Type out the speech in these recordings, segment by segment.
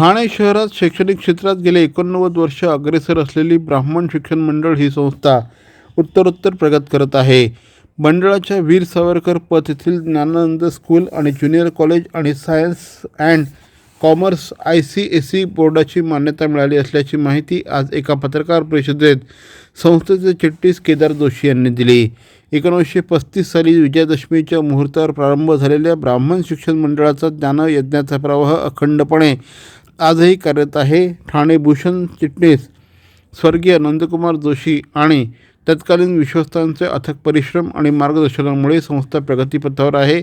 ठाणे शहरात शैक्षणिक क्षेत्रात गेले एकोणनव्वद वर्ष अग्रेसर असलेली ब्राह्मण शिक्षण मंडळ ही संस्था उत्तरोत्तर प्रगत करत आहे. मंडळाच्या वीर सावरकर पथ येथील ज्ञानानंद स्कूल आणि ज्युनियर कॉलेज आणि science and commerce I C S C बोर्डाची मान्यता मिळाली असल्याची माहिती आज एका पत्रकार परिषदेत संस्थेचे चिट्टीस केदार जोशी यांनी दिली. एकोणीसशे पस्तीस साली विजयादशमीच्या मुहूर्तावर प्रारंभ झालेल्या ब्राह्मण शिक्षण मंडळाचा ज्ञानयज्ञाचा प्रवाह अखंडपणे आजही कार्यरत आहे. ठाणे भूषण चिटणीस स्वर्गीय नंदकुमार जोशी आणि तत्कालीन विश्वस्तांचे अथक परिश्रम आणि मार्गदर्शनामुळे संस्था प्रगतीपथावर आहे.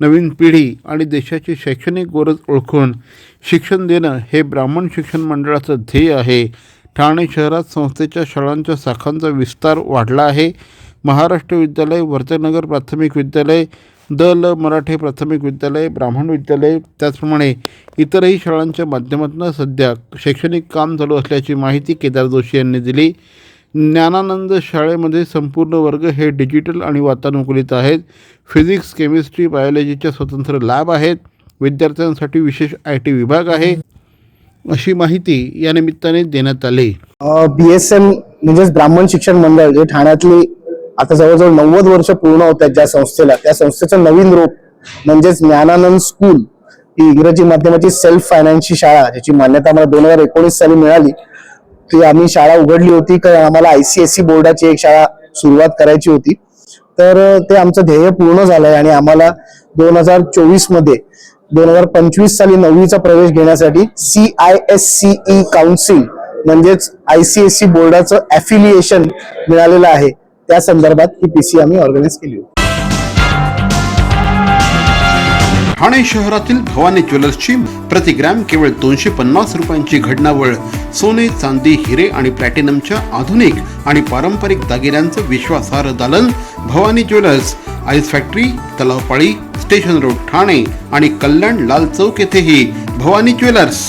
नवीन पिढी आणि देशाची शैक्षणिक गरज ओळखून शिक्षण देणं हे ब्राह्मण शिक्षण मंडळाचं ध्येय आहे. ठाणे शहरात संस्थेच्या शाळांच्या शाखांचा विस्तार वाढला आहे. महाराष्ट्र विद्यालय वर्तनगर प्राथमिक विद्यालय दल मराठे प्राथमिक विद्यालय ब्राह्मण विद्यालय त्याचप्रमाणे इतरही शाळांच्या माध्यमातून सध्या शैक्षणिक काम चालू असल्याची माहिती केदार जोशी यांनी दिली. ज्ञानानंद शाळेमध्ये संपूर्ण वर्ग हे डिजिटल आणि वातानुकूलित आहेत. फिजिक्स केमिस्ट्री बायोलॉजीच्या स्वतंत्र लॅब आहेत. विद्यार्थ्यांसाठी विशेष आय टी विभाग आहे. अशी माहिती या निमित्ताने देण्यात आली. बी एस एम म्हणजेच ब्राह्मण शिक्षण मंडळ जे ठाण्यातली आता जवळजवळ नव्वद वर्ष पूर्ण होत आहेत ज्या संस्थेला. त्या संस्थेचं नवीन रूप म्हणजेच ज्ञानानंद स्कूल ही इंग्रजी माध्यमाची सेल्फ फायनान्सची शाळा ज्याची मान्यता आम्हाला दोन हजार एकोणीस साली मिळाली. ती आम्ही शाळा उघडली होती कारण आम्हाला आयसीएससी बोर्डाची एक शाळा सुरुवात करायची होती. तर ते आमचं ध्येय पूर्ण झालंय आणि आम्हाला दोन हजार चोवीसमध्ये दोन हजार पंचवीस साली नववीचा प्रवेश घेण्यासाठी C I S C E council म्हणजेच आयसीएससी बोर्डाचं ऍफिलिएशन मिळालेलं आहे. त्या संदर्भात ही पीसी आम्ही ऑर्गनाईज केली होती. ठाणे शहरातील भवानी ज्वेलर्सची प्रति ग्रॅम केवळ दोनशे पन्नास रुपयांची घडणावळ सोने चांदी हिरे आणि प्लॅटिनमच्या आधुनिक आणि पारंपरिक दागिन्यांचं विश्वासार्ह दालन Bhavani jewellers ice factory Talavpali station road Thane आणि कल्याण लाल चौक येथेही भवानी ज्वेलर्स.